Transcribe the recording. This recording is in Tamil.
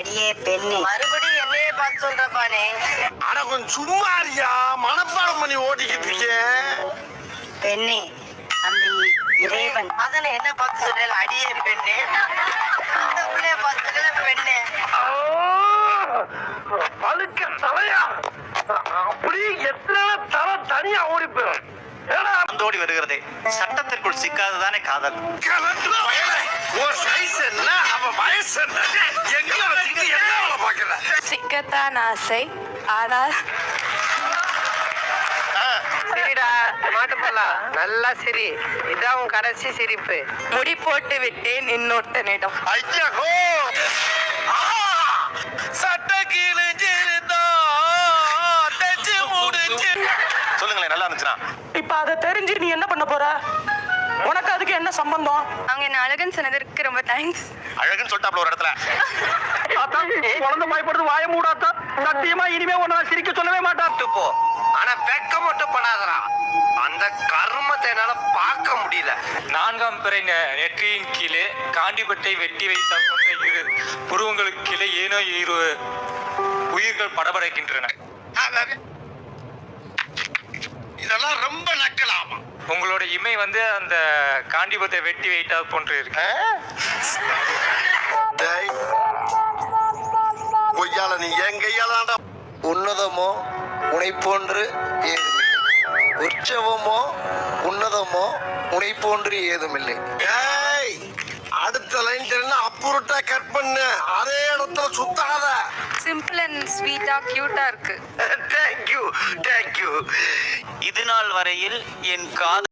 அடியே பெண்ணே. மறுபடியும் என்னையே பார்த்து சொல்றப்பானே? அட கொஞ்சம் சும்மா இருக்கியா? மனப்பாடம் பண்ணி ஓட்டிக்கிட்டு இருக்கேன் பெண்ணே அந்த இறைவன். அதனை என்ன பார்த்து சொல்றேன் அடியே பெண்ணே. அந்த பிள்ளைய பார்த்து பெண்ணே. பழுக்க தலையா? அப்படி எத்தனை தலை தனியா ஓடி போயிடும். ஓடி வருகிறது. சட்டத்திற்குள் சிக்காததானே காதல். கலந்து பயலே ஒரு சைஸ் என்ன? அவ வயசு என்ன சிக்கத்தான் ஆசை ஆனால் நல்லா சிரி. இதான் உன் கடைசி சிரிப்பு. முடி போட்டு விட்டேன் இன்னொருத்தனிடம். ஐயா சட்ட கிழிஞ்சிருந்தா தச்சு முடிச்சு. சொல்லுங்களேன் நல்லா இருந்துச்சுன்னா இப்ப அதை தெரிஞ்சு நீ என்ன பண்ண போற? உனக்கு அதுக்கு என்ன சம்பந்தம்? அவங்க என்ன அழகன் சொன்னதற்கு ரொம்ப தேங்க்ஸ் அழகுன்னு சொல்லிட்டாப்ல ஒரு இடத்துல. குழந்தை பயப்படுது வாய மூடாத்தா? சத்தியமா இனிமே உன்னை நான் சிரிக்க சொல்லவே மாட்டான். விட்டு போ. ஆனா வெக்க மட்டும் படாதடா அந்த கர்மத்தை என்னால பார்க்க முடியல. நான்காம் பிறை நெ- நெற்றியின் கீழே காண்டிபட்டை வெட்டி வைத்த போன்ற இரு புருவங்களுக்கு கீழே ஏனோ இரு உயிர்கள் படபடைக்கின்றன. உங்களோட இமை வந்து அந்த காண்டிபத்தை வெட்டி வைத்தா போன்று இருக்கு பொய்யால நீ என் கையாலாண்டா உன்னதமோ உனை போன்று உற்சவமோ உன்னதமோ உனை போன்று ஏதுமில்லை. ஏய் அடுத்த லைன் தெரியும்னா அப்புறட்டா கட் பண்ணு. அதே இடத்துல சுத்தாத. சிம்பிள் அண்ட் ஸ்வீட்டா கியூட்டா இருக்கு. தேங்க்யூ தேங்க்யூ இது நாள் வரையில் என் காதல்